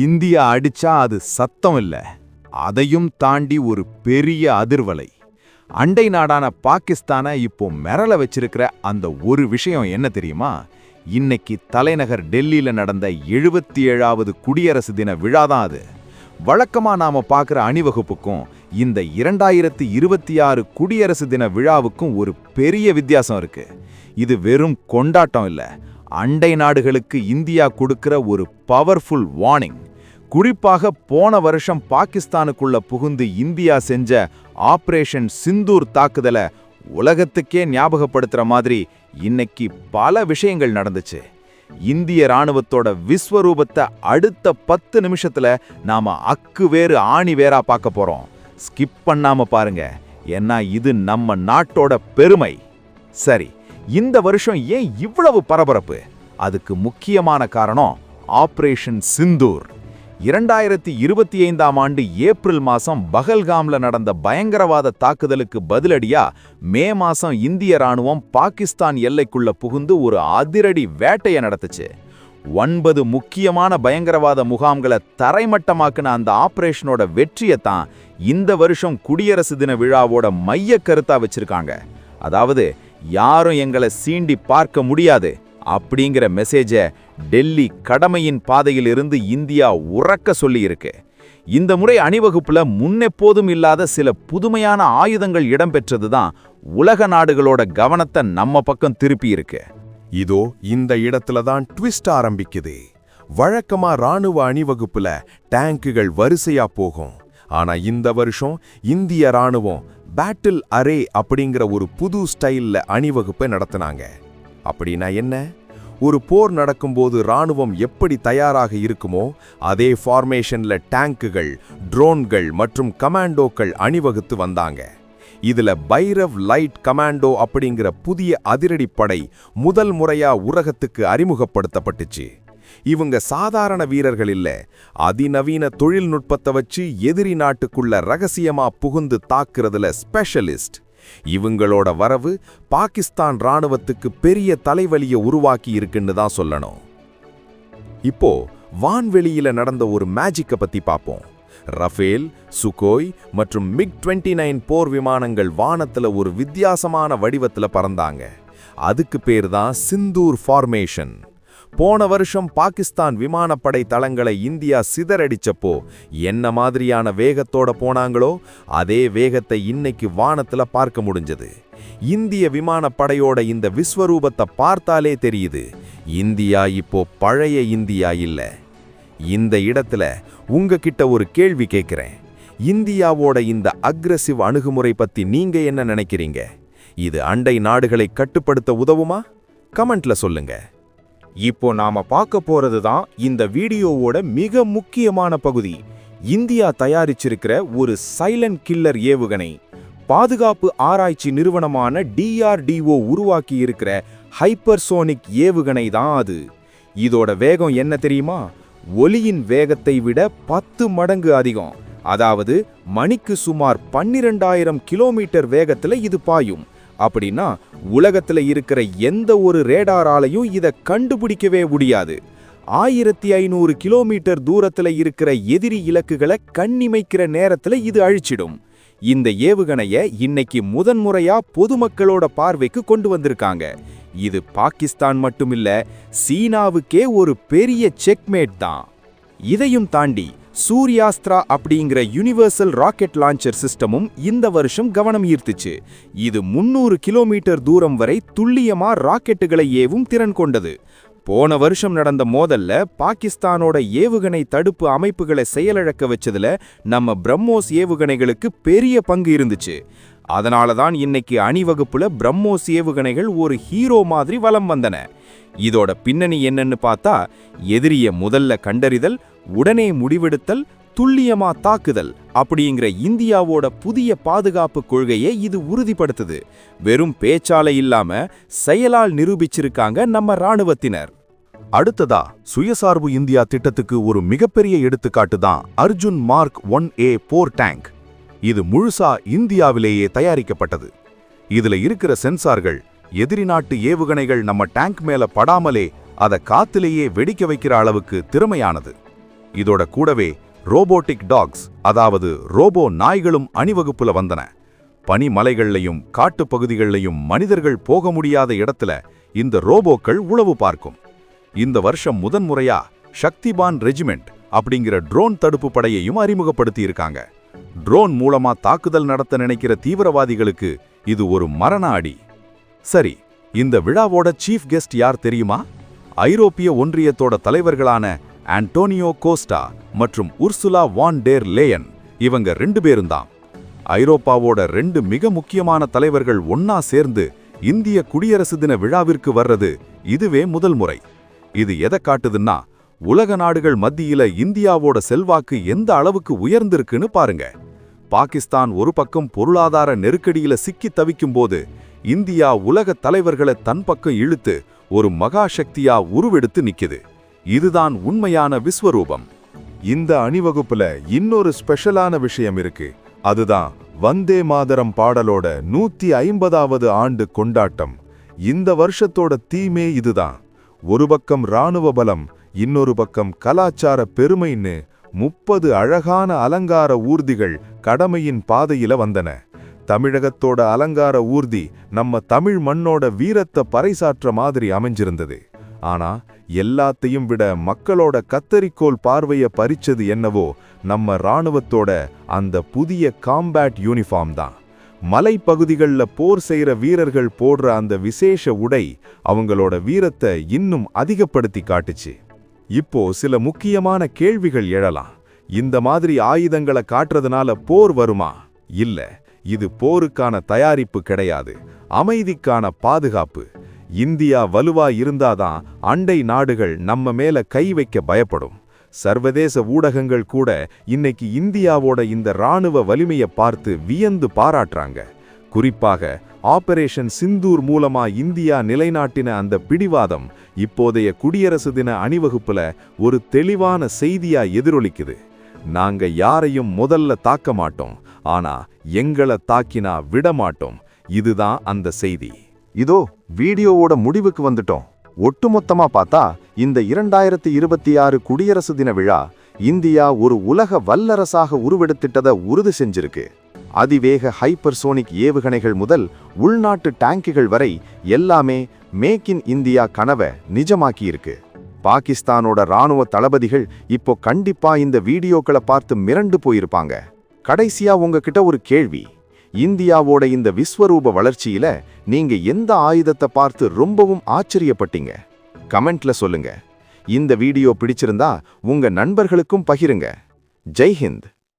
India அடிச்சா அது சத்தம் இல்லை அதையும் தாண்டி ஒரு பெரிய அதிர்வலை. அண்டை நாடான பாகிஸ்தானை இப்போ மிரள வச்சிருக்கிற அந்த ஒரு விஷயம் என்ன தெரியுமா? இன்னைக்கு தலைநகர் டெல்லியில் நடந்த எழுபத்தி ஏழாவது குடியரசு தின விழா தான் அது. வழக்கமாக நாம் பார்க்குற அணிவகுப்புக்கும் இந்த இரண்டாயிரத்தி இருபத்தி ஆறு குடியரசு தின விழாவுக்கும் ஒரு பெரிய வித்தியாசம் இருக்கு. இது வெறும் கொண்டாட்டம் இல்லை. அண்டை நாடுகளுக்கு இந்தியா கொடுக்கிற ஒரு பவர்ஃபுல் வார்னிங் குறிப்பாக போன வருஷம் பாகிஸ்தானுக்குள்ள புகுந்து இந்தியா செஞ்ச ஆபரேஷன் சிந்தூர் தாக்குதலை உலகத்துக்கே ஞாபகப்படுத்துற மாதிரி இன்னைக்கு பல விஷயங்கள் நடந்துச்சு. இந்திய ராணுவத்தோட விஸ்வரூபத்தை அடுத்த பத்து நிமிஷத்துல நாம அக்கு வேறு ஆணி வேறா பார்க்க போறோம். ஸ்கிப் பண்ணாம பாருங்க. ஏன்னா இது நம்ம நாட்டோட பெருமை. சரி இந்த வருஷம் ஏன் இவ்வளவு பரபரப்பு? அதுக்கு முக்கியமான காரணம் ஆபரேஷன் சிந்தூர். இரண்டாயிரத்தி இருபத்தி ஐந்தாம் ஆண்டு ஏப்ரல் மாதம் பகல்காம்ல நடந்த பயங்கரவாத தாக்குதலுக்கு பதிலடியா மே மாதம் இந்திய ராணுவம் பாகிஸ்தான் எல்லைக்குள்ள புகுந்து ஒரு அதிரடி வேட்டையை நடத்துச்சு. ஒன்பது முக்கியமான பயங்கரவாத முகாம்களை தரைமட்டமாக்குன அந்த ஆபரேஷனோட வெற்றியை தான் இந்த வருஷம் குடியரசு தின விழாவோட மைய கருத்தா வச்சிருக்காங்க. அதாவது யாரும் எங்களை சீண்டி பார்க்க முடியாது அப்படிங்கிற மெசேஜை டெல்லி கடமையின் பாதையில் இருந்து இந்தியா உறக்க சொல்லியிருக்கு. இந்த முறை அணிவகுப்புல முன்னெப்போதும் இல்லாத சில புதுமையான ஆயுதங்கள் இடம்பெற்றது தான் உலக நாடுகளோட கவனத்தை நம்ம பக்கம் திருப்பியிருக்கு. இதோ இந்த இடத்துல தான் ட்விஸ்ட் ஆரம்பிக்குது. வழக்கமா ராணுவ அணிவகுப்புல டேங்குகள் வரிசையா போகும். ஆனா இந்த வருஷம் இந்திய ராணுவம் பேட்டில் அரே அப்படிங்கிற ஒரு புது ஸ்டைல்ல அணிவகுப்பை நடத்தினாங்க. அப்படின்னா என்ன? ஒரு போர் நடக்கும்போது ராணுவம் எப்படி தயாராக இருக்குமோ அதே ஃபார்மேஷன்ல டேங்குகள் ட்ரோன்கள் மற்றும் கமாண்டோக்கள் அணிவகுத்து வந்தாங்க. இதுல பைரவ் லைட் கமாண்டோ அப்படிங்கிற புதிய அதிரடிப்படை முதல் முறையா உலகத்துக்கு அறிமுகப்படுத்தப்பட்டுச்சு. இவங்க சாதாரண வீரர்கள் இல்ல அதிநவீன தொழில்நுட்பத்தை வச்சு எதிரி நாட்டுக்குள்ள ரகசியமா புகுந்து தாக்குறதுல ஸ்பெஷலிஸ்ட் இவங்களோட வரவு பாகிஸ்தான் ராணுவத்துக்கு பெரிய தலைவலியை உருவாக்கி இருக்குன்னு தான் சொல்லணும். இப்போ வான்வெளியில நடந்த ஒரு மேஜிக்க பத்தி பார்ப்போம் ரஃபேல் சுகோய் மற்றும் மிக் 29 நைன் போர் விமானங்கள் வானத்துல ஒரு வித்தியாசமான வடிவத்துல பறந்தாங்க. அதுக்கு பேர் தான் சிந்தூர் ஃபார்மேஷன். போன வருஷம் பாகிஸ்தான் விமானப்படை தளங்களை இந்தியா சிதறடிச்சப்போ என்ன மாதிரியான வேகத்தோட போனாங்களோ அதே வேகத்தை இன்னைக்கு வானத்துல பார்க்க முடிஞ்சது. இந்திய விமானப்படையோட இந்த விஸ்வரூபத்தை பார்த்தாலே தெரியுது இந்தியா இப்போ பழைய இந்தியா இல்லை. இந்த இடத்துல உங்ககிட்ட ஒரு கேள்வி கேட்குறேன் இந்தியாவோட இந்த அக்ரசிவ் அணுகுமுறை பத்தி நீங்க என்ன நினைக்கிறீங்க? இது அண்டை நாடுகளை கட்டுப்படுத்த உதவுமா? கமெண்ட்ல சொல்லுங்க. இப்போ நாம பார்க்க போறது தான் இந்த வீடியோவோட மிக முக்கியமான பகுதி. இந்தியா தயாரிச்சிருக்கிற ஒரு சைலண்ட் கில்லர் ஏவுகணை. பாதுகாப்பு ஆராய்ச்சி நிறுவனமான டிஆர்டிஓ உருவாக்கி இருக்கிற ஹைப்பர்சோனிக் ஏவுகணை தான் அது. இதோட வேகம் என்ன தெரியுமா? ஒலியின் வேகத்தை விட பத்து மடங்கு அதிகம். அதாவது மணிக்கு சுமார் பன்னிரெண்டாயிரம் கிலோமீட்டர் வேகத்தில் இது பாயும். அப்படின்னா உலகத்தில் இருக்கிற எந்த ஒரு ரேடாராலையும் இதை கண்டுபிடிக்கவே முடியாது. ஆயிரத்தி ஐநூறு கிலோமீட்டர் தூரத்தில் இருக்கிற எதிரி இலக்குகளை கண்ணிமைக்கிற நேரத்தில் இது அழிச்சிடும். இந்த ஏவுகணையை இன்னைக்கு முதன்முறையா பொதுமக்களோட பார்வைக்கு கொண்டு வந்திருக்காங்க. இது பாகிஸ்தான் மட்டுமில்ல சீனாவுக்கே ஒரு பெரிய செக்மேட் தான். இதையும் தாண்டி சூர்யாஸ்திரா அப்படிங்கிற யுனிவர்சல் ராக்கெட் லான்ச்சர் சிஸ்டமும் இந்த வருஷம் கவனம் ஈர்த்துச்சு. இது முன்னூறு கிலோமீட்டர் தூரம் வரை துல்லியமா ராக்கெட்டுகளை ஏவும் திறன் கொண்டது. போன வருஷம் நடந்த மோதல்ல பாகிஸ்தானோட ஏவுகணை தடுப்பு அமைப்புகளை செயலிழக்க வச்சதுல நம்ம பிரம்மோஸ் ஏவுகணைகளுக்கு பெரிய பங்கு இருந்துச்சு. அதனால தான் இன்னைக்கு அணிவகுப்புல பிரம்மோஸ் ஏவுகணைகள் ஒரு ஹீரோ மாதிரி வலம் வந்தன. இதோட பின்னணி என்னன்னு பார்த்தா எதிரிய முதல்ல கண்டறிதல் உடனே முடிவெடுத்தல் துல்லியமா தாக்குதல் அப்படிங்கிற இந்தியாவோட புதிய பாதுகாப்பு கொள்கையை இது உறுதிப்படுத்துது. வெறும் பேச்சாலை இல்லாம செயலால் நிரூபிச்சிருக்காங்க நம்ம ராணுவத்தினர் அடுத்ததா சுயசார்பு இந்தியா திட்டத்துக்கு ஒரு மிகப்பெரிய எடுத்துக்காட்டு தான் அர்ஜுன் மார்க் ஒன் ஏ போர் டேங்க். இது முழுசா இந்தியாவிலேயே தயாரிக்கப்பட்டது. இதுல இருக்கிற சென்சார்கள் எதிரி நாட்டு ஏவுகணைகள் நம்ம டேங்க் மேல படாமலே அத காத்திலேயே வெடிக்க வைக்கிற அளவுக்கு திறமையானது. இதோட கூடவே ரோபோட்டிக் டாக்ஸ் அதாவது ரோபோ நாய்களும் அணிவகுப்புல வந்தன. பனிமலைகள்லையும் காட்டுப்பகுதிகள்லையும் மனிதர்கள் போக முடியாத இடத்துல இந்த ரோபோக்கள் உளவு பார்க்கும். இந்த வருஷம் முதன்முறையா சக்திபான் ரெஜிமெண்ட் அப்படிங்கிற ட்ரோன் தடுப்பு படையையும் அறிமுகப்படுத்தி இருக்காங்க ட்ரோன் மூலமா தாக்குதல் நடத்த நினைக்கிற தீவிரவாதிகளுக்கு இது ஒரு மரண அடி. சரி இந்த விழாவோட சீஃப் கெஸ்ட் யார் தெரியுமா? ஐரோப்பிய ஒன்றியத்தோட தலைவர்களான ஆண்டோனியோ கோஸ்டா மற்றும் உர்சுலா வான் டேர் லேயன் இவங்க ரெண்டு பேரும் தான் ஐரோப்பாவோட ரெண்டு மிக முக்கியமான தலைவர்கள் ஒன்னா சேர்ந்து இந்திய குடியரசு தின விழாவிற்கு வர்றது இதுவே முதல் முறை. இது எதை காட்டுதுன்னா உலக நாடுகள் மத்தியில இந்தியாவோட செல்வாக்கு எந்த அளவுக்கு உயர்ந்திருக்குன்னு பாருங்க. பாகிஸ்தான் ஒரு பக்கம் பொருளாதார நெருக்கடியில சிக்கி தவிக்கும் போது இந்தியா உலக தலைவர்களை தன் பக்கம் இழுத்து ஒரு மகா சக்தியா உருவெடுத்து நிக்குது. இதுதான் உண்மையான விஸ்வரூபம். இந்த அணிவகுப்புல இன்னொரு ஸ்பெஷலான விஷயம் இருக்கு. அதுதான் வந்தே மாதரம் பாடலோட நூத்தி ஐம்பதாவது ஆண்டு கொண்டாட்டம். இந்த வருஷத்தோட தீமே இதுதான். ஒரு பக்கம் இராணுவ பலம் இன்னொரு பக்கம் கலாச்சார பெருமைன்னு முப்பது அழகான அலங்கார ஊர்திகள் கடமையின் பாதையில வந்தன. தமிழகத்தோட அலங்கார ஊர்தி நம்ம தமிழ் மண்ணோட வீரத்தை பறைசாற்ற மாதிரி அமைஞ்சிருந்தது. ஆனா எல்லாத்தையும் விட மக்களோட கத்தரிக்கோல் பார்வைய பறிச்சது என்னவோ நம்ம ராணுவத்தோட அந்த புதிய காம்பேட் யூனிஃபார்ம் தான். மலைப்பகுதிகள்ல போர் செய்யற வீரர்கள் போடுற அந்த விசேஷ உடை அவங்களோட வீரத்தை இன்னும் அதிகப்படுத்தி காட்டுச்சு. இப்போ சில முக்கியமான கேள்விகள் எழலாம். இந்த மாதிரி ஆயுதங்களை காட்டுறதுனால போர் வருமா? இல்ல இது போருக்கான தயாரிப்பு கிடையாது அமைதிக்கான பாதுகாப்பு. இந்தியா வலுவா இருந்தாதான் அண்டை நாடுகள் நம்ம மேல கை வைக்க பயப்படும். சர்வதேச ஊடகங்கள் கூட இன்னைக்கு இந்தியாவோட இந்த ராணுவ வலிமையை பார்த்து வியந்து பாராட்டுறாங்க. குறிப்பாக ஆபரேஷன் சிந்தூர் மூலமா இந்தியா நிலைநாட்டின அந்த பிடிவாதம் இப்போதைய குடியரசு தின அணிவகுப்புல ஒரு தெளிவான செய்தியா எதிரொலிக்குது. நாங்க யாரையும் முதல்ல தாக்க மாட்டோம். ஆனா எங்களை தாக்கினா விடமாட்டோம். இதுதான் அந்த செய்தி. இதோ வீடியோவோட முடிவுக்கு வந்துட்டோம். ஒட்டுமொத்தமா பார்த்தா இந்த இரண்டாயிரத்தி இருபத்தி ஆறு குடியரசு தின விழா இந்தியா ஒரு உலக வல்லரசாக உருவெடுத்திட்டதை உறுதி செஞ்சிருக்கு. அதிவேக ஹைப்பர்சோனிக் ஏவுகணைகள் முதல் உள்நாட்டு டேங்குகள் வரை எல்லாமே மேக் இன் இந்தியா கனவை நிஜமாக்கியிருக்கு. பாகிஸ்தானோட ராணுவ தளபதிகள் இப்போ கண்டிப்பா இந்த வீடியோக்களை பார்த்து மிரண்டு போயிருப்பாங்க. கடைசியா உங்ககிட்ட ஒரு கேள்வி. இந்தியாவோட இந்த விஸ்வரூப வளர்ச்சியில நீங்க எந்த ஆயுதத்தை பார்த்து ரொம்பவும் ஆச்சரியப்பட்டீங்க? கமெண்ட்ல சொல்லுங்க. இந்த வீடியோ பிடிச்சிருந்தா உங்க நண்பர்களுக்கும் பகிருங்க. ஜெய் ஹிந்த்.